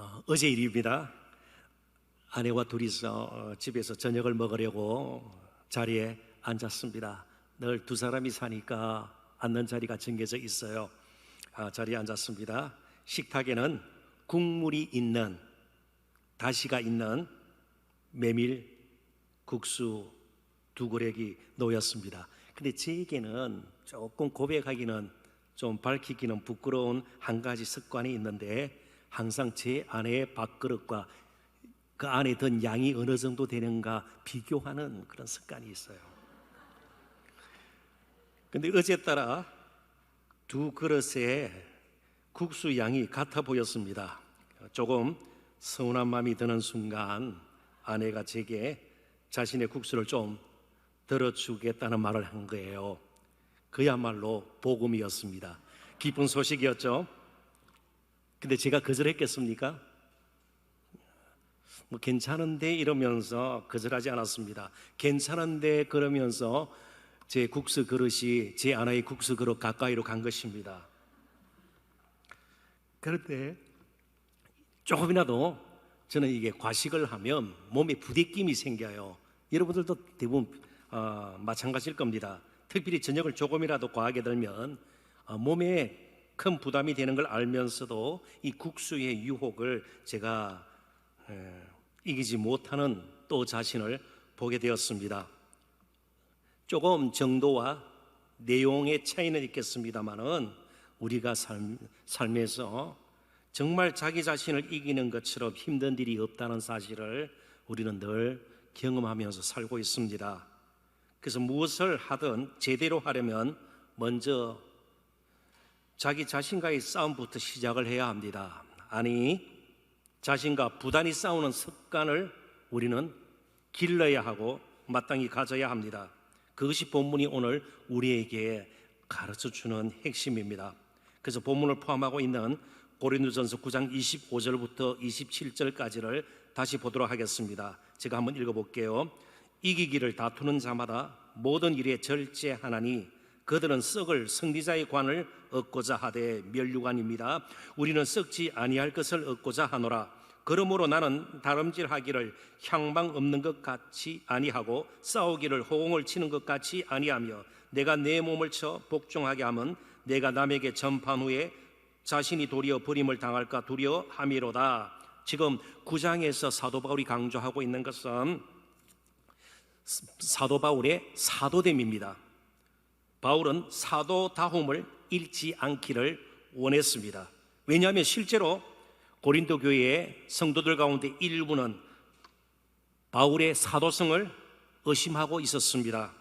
어, 어제 일입니다. 아내와 둘이서 어, 집에서 저녁을 먹으려고 자리에 앉았습니다. 늘 두 사람이 사니까 앉는 자리가 정해져 있어요. 아, 자리에 앉았습니다. 식탁에는 국물이 있는 다시가 있는 메밀 국수 두 그릇이 놓였습니다. 근데 제게는 조금 고백하기는 좀 밝히기는 부끄러운 한 가지 습관이 있는데 항상 제 아내의 밥그릇과 그 안에 든 양이 어느 정도 되는가 비교하는 그런 습관이 있어요. 근데 어제 따라 두 그릇의 국수 양이 같아 보였습니다. 조금 서운한 마음이 드는 순간 아내가 제게 자신의 국수를 좀 들어주겠다는 말을 한 거예요. 그야말로 복음이었습니다. 기쁜 소식이었죠. 근데 제가 거절했겠습니까? 뭐 괜찮은데 이러면서 거절하지 않았습니다. 괜찮은데 그러면서 제 국수 그릇이 제 아내의 국수 그릇 가까이로 간 것입니다. 그런데 조금이라도 저는 이게 과식을 하면 몸에 부대낌이 생겨요. 여러분들도 대부분 어, 마찬가지일 겁니다. 특별히 저녁을 조금이라도 과하게 들면 어, 몸에 큰 부담이 되는 걸 알면서도 이 국수의 유혹을 제가 에, 이기지 못하는 또 자신을 보게 되었습니다. 조금 정도와 내용의 차이는 있겠습니다만은 우리가 삶, 삶에서 정말 자기 자신을 이기는 것처럼 힘든 일이 없다는 사실을 우리는 늘 경험하면서 살고 있습니다. 그래서 무엇을 하든 제대로 하려면 먼저 자기 자신과의 싸움부터 시작을 해야 합니다. 아니, 자신과 부단히 싸우는 습관을 우리는 길러야 하고 마땅히 가져야 합니다. 그것이 본문이 오늘 우리에게 가르쳐 주는 핵심입니다. 그래서 본문을 포함하고 있는 고린도전서 9장 25절부터 27절까지를 다시 보도록 하겠습니다. 제가 한번 읽어 볼게요. 이기기를 다투는 자마다 모든 일에 절제하나니 그들은 썩을 승리자의 관을 얻고자 하되 멸류관입니다. 우리는 썩지 아니할 것을 얻고자 하노라. 그러므로 나는 다름질하기를 향방 없는 것 같이 아니하고 싸우기를 호응을 치는 것 같이 아니하며 내가 내 몸을 쳐 복종하게 하면 내가 남에게 전판 후에 자신이 도리어 버림을 당할까 두려함이로다. 지금 구장에서 사도 바울이 강조하고 있는 것은 사도 바울의 사도됨입니다. 바울은 사도다움을 잃지 않기를 원했습니다. 왜냐하면 실제로 고린도 교회의 성도들 가운데 일부는 바울의 사도성을 의심하고 있었습니다.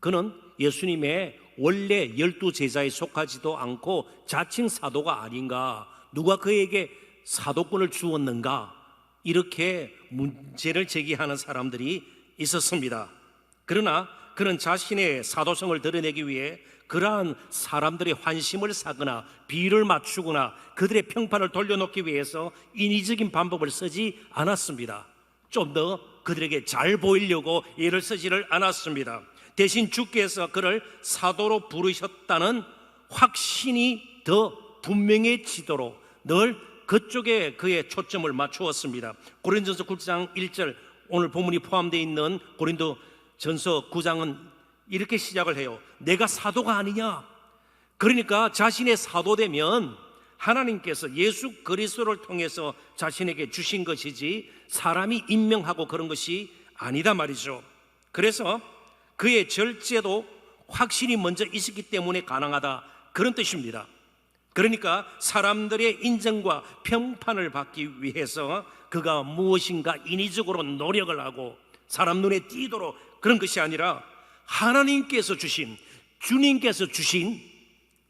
그는 예수님의 원래 열두 제자에 속하지도 않고 자칭 사도가 아닌가, 누가 그에게 사도권을 주었는가, 이렇게 문제를 제기하는 사람들이 있었습니다. 그러나 그는 자신의 사도성을 드러내기 위해 그러한 사람들의 환심을 사거나 비를 맞추거나 그들의 평판을 돌려놓기 위해서 인위적인 방법을 쓰지 않았습니다. 좀 더 그들에게 잘 보이려고 예를 쓰지를 않았습니다. 대신 주께서 그를 사도로 부르셨다는 확신이 더 분명해지도록 늘 그쪽에 그의 초점을 맞추었습니다. 고린도전서 9장 1절 오늘 본문이 포함되어 있는 고린도 전서 9장은 이렇게 시작을 해요. 내가 사도가 아니냐? 그러니까 자신의 사도 되면 하나님께서 예수 그리스도를 통해서 자신에게 주신 것이지 사람이 임명하고 그런 것이 아니다 말이죠. 그래서 그의 절제도 확신이 먼저 있었기 때문에 가능하다 그런 뜻입니다. 그러니까 사람들의 인정과 평판을 받기 위해서 그가 무엇인가 인위적으로 노력을 하고 사람 눈에 띄도록 그런 것이 아니라 하나님께서 주신 주님께서 주신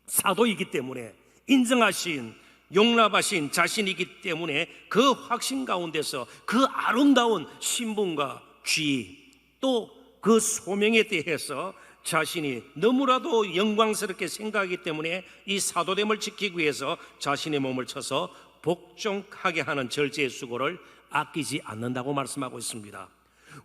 사도이기 때문에 인정하신 용납하신 자신이기 때문에 그 확신 가운데서 그 아름다운 신분과 쥐 또 그 소명에 대해서 자신이 너무나도 영광스럽게 생각하기 때문에 이 사도됨을 지키기 위해서 자신의 몸을 쳐서 복종하게 하는 절제의 수고를 아끼지 않는다고 말씀하고 있습니다.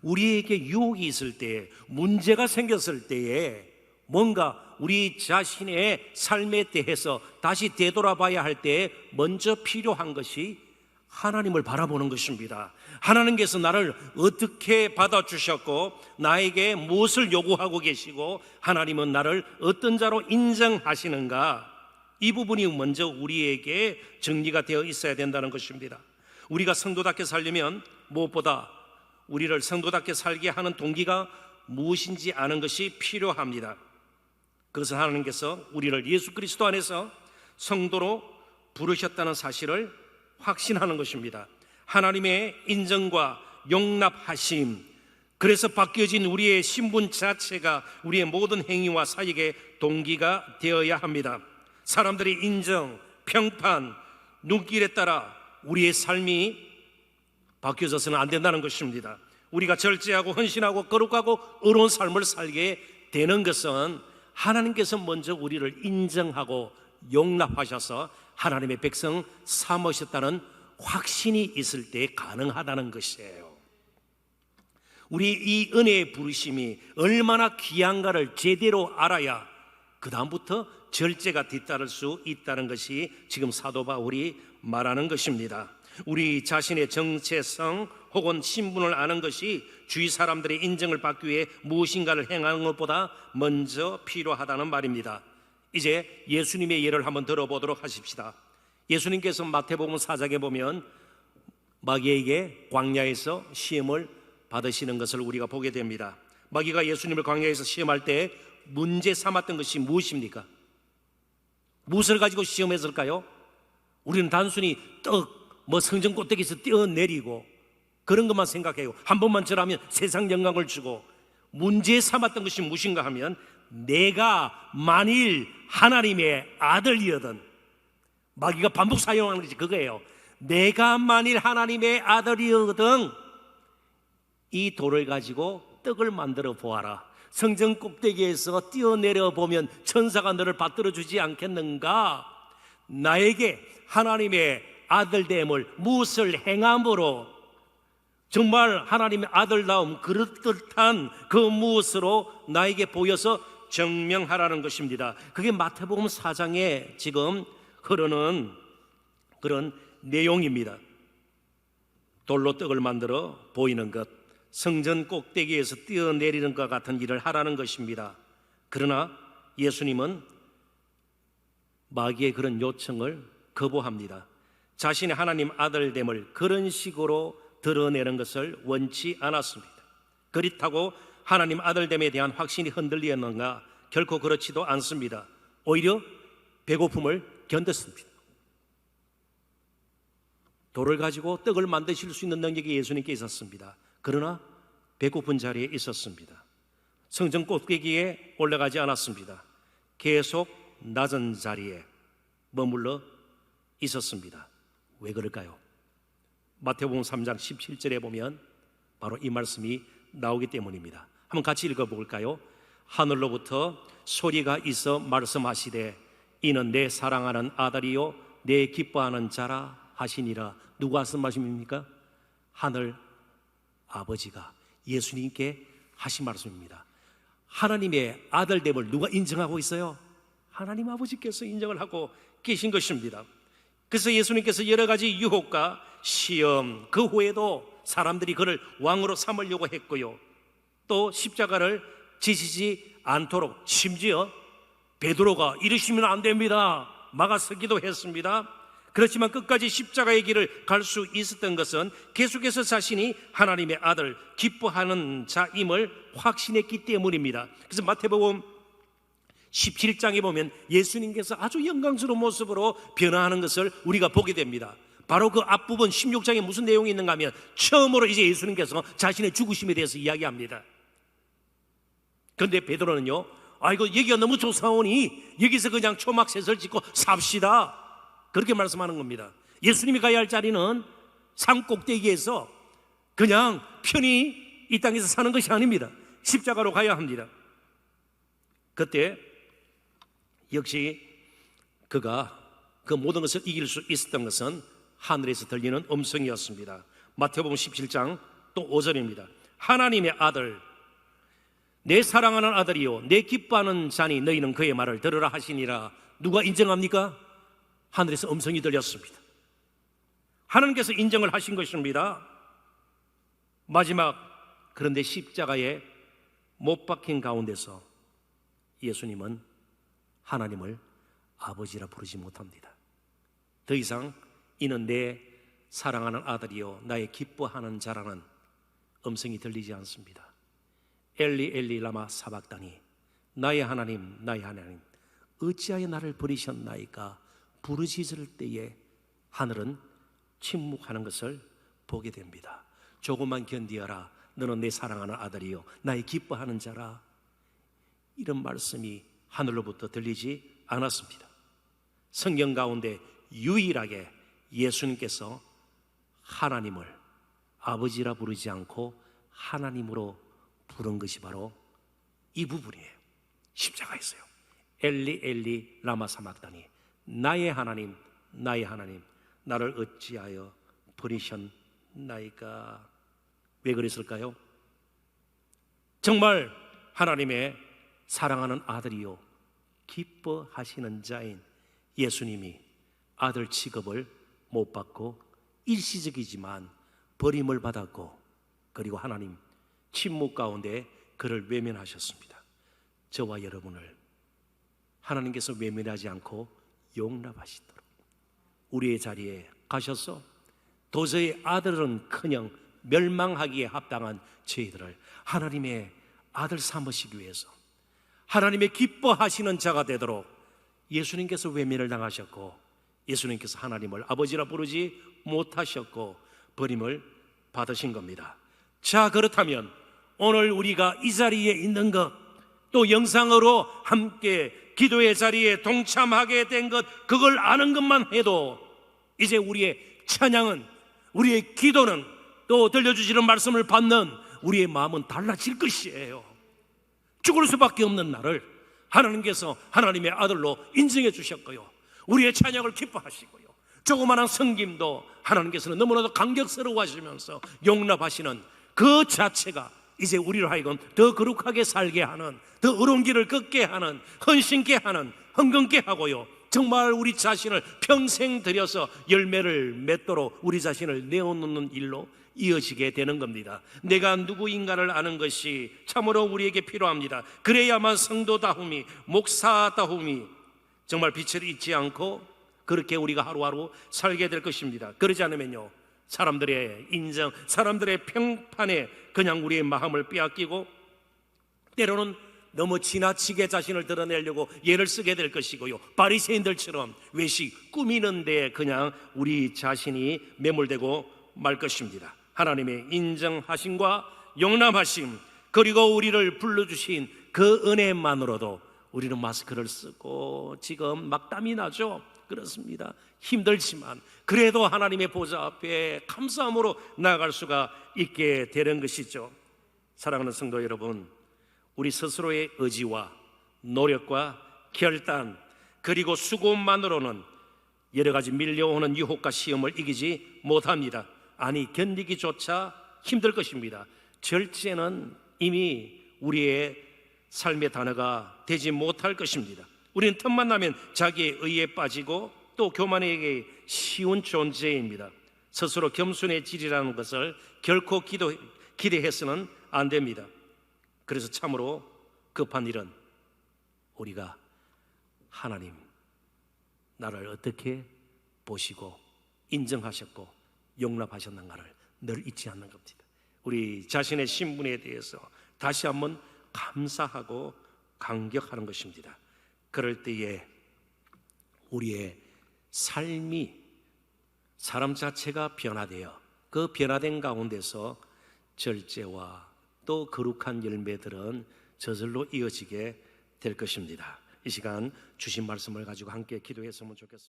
우리에게 유혹이 있을 때, 문제가 생겼을 때에 뭔가 우리 자신의 삶에 대해서 다시 되돌아봐야 할때 먼저 필요한 것이 하나님을 바라보는 것입니다. 하나님께서 나를 어떻게 받아주셨고, 나에게 무엇을 요구하고 계시고, 하나님은 나를 어떤 자로 인정하시는가? 이 부분이 먼저 우리에게 정리가 되어 있어야 된다는 것입니다. 우리가 성도답게 살려면 무엇보다 우리를 성도답게 살게 하는 동기가 무엇인지 아는 것이 필요합니다. 그것은 하나님께서 우리를 예수 그리스도 안에서 성도로 부르셨다는 사실을 확신하는 것입니다. 하나님의 인정과 용납하심, 그래서 바뀌어진 우리의 신분 자체가 우리의 모든 행위와 사역의 동기가 되어야 합니다. 사람들의 인정, 평판, 눈길에 따라 우리의 삶이 바뀌어져서는 안 된다는 것입니다. 우리가 절제하고 헌신하고 거룩하고 의로운 삶을 살게 되는 것은 하나님께서 먼저 우리를 인정하고 용납하셔서 하나님의 백성 삼으셨다는 확신이 있을 때 가능하다는 것이에요. 우리 이 은혜의 부르심이 얼마나 귀한가를 제대로 알아야 그 다음부터 절제가 뒤따를 수 있다는 것이 지금 사도 바울이 말하는 것입니다. 우리 자신의 정체성 혹은 신분을 아는 것이 주위 사람들의 인정을 받기 위해 무엇인가를 행하는 것보다 먼저 필요하다는 말입니다. 이제 예수님의 예를 한번 들어보도록 하십시다. 예수님께서 마태복음 4장에 보면 마귀에게 광야에서 시험을 받으시는 것을 우리가 보게 됩니다. 마귀가 예수님을 광야에서 시험할 때 문제 삼았던 것이 무엇입니까? 무엇을 가지고 시험했을까요? 우리는 단순히 떡, 뭐 성전 꼭대기에서 뛰어내리고 그런 것만 생각해요. 한 번만 절하면 세상 영광을 주고 문제 삼았던 것이 무엇인가 하면 내가 만일 하나님의 아들이거든 마귀가 반복 사용하는 것이 그거예요. 내가 만일 하나님의 아들이거든 이 돌을 가지고 떡을 만들어 보아라. 성전 꼭대기에서 뛰어내려 보면 천사가 너를 받들어 주지 않겠는가? 나에게 하나님의 아들됨을 무엇을 행함으로 정말 하나님의 아들다움 그릇듯한 그 무엇으로 나에게 보여서 증명하라는 것입니다. 그게 마태복음 4장에 지금 흐르는 그런 내용입니다. 돌로 떡을 만들어 보이는 것, 성전 꼭대기에서 뛰어내리는 것 같은 일을 하라는 것입니다. 그러나 예수님은 마귀의 그런 요청을 거부합니다. 자신의 하나님 아들됨을 그런 식으로 드러내는 것을 원치 않았습니다. 그렇다고 하나님 아들됨에 대한 확신이 흔들리었는가? 결코 그렇지도 않습니다. 오히려 배고픔을 견뎠습니다. 돌을 가지고 떡을 만드실 수 있는 능력이 예수님께 있었습니다. 그러나 배고픈 자리에 있었습니다. 성전 꼭대기에 올라가지 않았습니다. 계속 낮은 자리에 머물러 있었습니다. 왜 그럴까요? 마태복음 3장 17절에 보면 바로 이 말씀이 나오기 때문입니다. 한번 같이 읽어 볼까요? 하늘로부터 소리가 있어 말씀하시되 이는 내 사랑하는 아들이요 내 기뻐하는 자라 하시니라. 누가 하신 말씀입니까? 하늘 아버지가 예수님께 하신 말씀입니다. 하나님의 아들됨을 누가 인정하고 있어요? 하나님 아버지께서 인정을 하고 계신 것입니다. 그래서 예수님께서 여러 가지 유혹과 시험 그 후에도 사람들이 그를 왕으로 삼으려고 했고요. 또 십자가를 지시지 않도록 심지어 베드로가 이러시면 안 됩니다. 막아서기도 했습니다. 그렇지만 끝까지 십자가의 길을 갈 수 있었던 것은 계속해서 자신이 하나님의 아들 기뻐하는 자임을 확신했기 때문입니다. 그래서 마태복음 17장에 보면 예수님께서 아주 영광스러운 모습으로 변화하는 것을 우리가 보게 됩니다. 바로 그 앞부분 16장에 무슨 내용이 있는가 하면 처음으로 이제 예수님께서 자신의 죽으심에 대해서 이야기합니다. 그런데 베드로는요, 아이고 여기가 너무 좋사오니 여기서 그냥 초막셋을 짓고 삽시다. 그렇게 말씀하는 겁니다. 예수님이 가야 할 자리는 산 꼭대기에서 그냥 편히 이 땅에서 사는 것이 아닙니다. 십자가로 가야 합니다. 그때 역시 그가 그 모든 것을 이길 수 있었던 것은 하늘에서 들리는 음성이었습니다. 마태복음 17장 또 5절입니다. 하나님의 아들 내 사랑하는 아들이요 내 기뻐하는 자니 너희는 그의 말을 들으라 하시니라 누가 인정합니까? 하늘에서 음성이 들렸습니다. 하나님께서 인정을 하신 것입니다. 마지막 그런데 십자가에 못 박힌 가운데서 예수님은 하나님을 아버지라 부르지 못합니다. 더 이상 이는 내 사랑하는 아들이요 나의 기뻐하는 자라는 음성이 들리지 않습니다. 엘리 엘리 라마 사박당이 나의 하나님 나의 하나님 어찌하여 나를 버리셨나이까 부르짖을 때에 하늘은 침묵하는 것을 보게 됩니다. 조금만 견디어라 너는 내 사랑하는 아들이요 나의 기뻐하는 자라 이런 말씀이 하늘로부터 들리지 않았습니다. 성경 가운데 유일하게 예수님께서 하나님을 아버지라 부르지 않고 하나님으로 부른 것이 바로 이 부분이에요. 십자가에서요. 엘리 엘리 라마 사막다니 나의 하나님 나의 하나님 나를 어찌하여 버리셨나이까 왜 그랬을까요? 정말 하나님의 사랑하는 아들이요 기뻐하시는 자인 예수님이 아들 취급을 못 받고 일시적이지만 버림을 받았고 그리고 하나님 침묵 가운데 그를 외면하셨습니다. 저와 여러분을 하나님께서 외면하지 않고 용납하시도록 우리의 자리에 가셔서 도저히 아들은 커녕 멸망하기에 합당한 저희들을 하나님의 아들 삼으시기 위해서 하나님의 기뻐하시는 자가 되도록 예수님께서 외면을 당하셨고 예수님께서 하나님을 아버지라 부르지 못하셨고 버림을 받으신 겁니다. 자, 그렇다면 오늘 우리가 이 자리에 있는 것, 또 영상으로 함께 기도의 자리에 동참하게 된 것, 그걸 아는 것만 해도 이제 우리의 찬양은, 우리의 기도는 또 들려주시는 말씀을 받는 우리의 마음은 달라질 것이에요. 죽을 수밖에 없는 나를 하나님께서 하나님의 아들로 인정해 주셨고요. 우리의 찬양을 기뻐하시고요. 조그마한 성김도 하나님께서는 너무나도 감격스러워 하시면서 용납하시는 그 자체가 이제 우리를 하여금 더 거룩하게 살게 하는 더 어려운 길을 걷게 하는 헌신케 하는 흥건케 하고요. 정말 우리 자신을 평생 들여서 열매를 맺도록 우리 자신을 내어놓는 일로 이어지게 되는 겁니다. 내가 누구인가를 아는 것이 참으로 우리에게 필요합니다. 그래야만 성도다움이, 목사다움이 정말 빛을 잊지 않고 그렇게 우리가 하루하루 살게 될 것입니다. 그러지 않으면요. 사람들의 인정, 사람들의 평판에 그냥 우리의 마음을 빼앗기고 때로는 너무 지나치게 자신을 드러내려고 예를 쓰게 될 것이고요. 바리새인들처럼 외식 꾸미는 데 그냥 우리 자신이 매몰되고 말 것입니다. 하나님의 인정하심과 용납하심 그리고 우리를 불러주신 그 은혜만으로도 우리는 마스크를 쓰고 지금 막 땀이 나죠. 그렇습니다. 힘들지만 그래도 하나님의 보좌 앞에 감사함으로 나아갈 수가 있게 되는 것이죠. 사랑하는 성도 여러분, 우리 스스로의 의지와 노력과 결단 그리고 수고만으로는 여러 가지 밀려오는 유혹과 시험을 이기지 못합니다. 아니 견디기조차 힘들 것입니다. 절제는 이미 우리의 삶의 단어가 되지 못할 것입니다. 우리는 틈만 나면 자기의 의에 빠지고 또 교만에게 쉬운 존재입니다. 스스로 겸손해지리라는 것을 결코 기도, 기대해서는 안 됩니다. 그래서 참으로 급한 일은 우리가 하나님 나를 어떻게 보시고 인정하셨고 용납하셨는가를 늘 잊지 않는 겁니다. 우리 자신의 신분에 대해서 다시 한번 감사하고 감격하는 것입니다. 그럴 때에 우리의 삶이 사람 자체가 변화되어 그 변화된 가운데서 절제와 또 거룩한 열매들은 저절로 이어지게 될 것입니다. 이 시간 주신 말씀을 가지고 함께 기도했으면 좋겠습니다.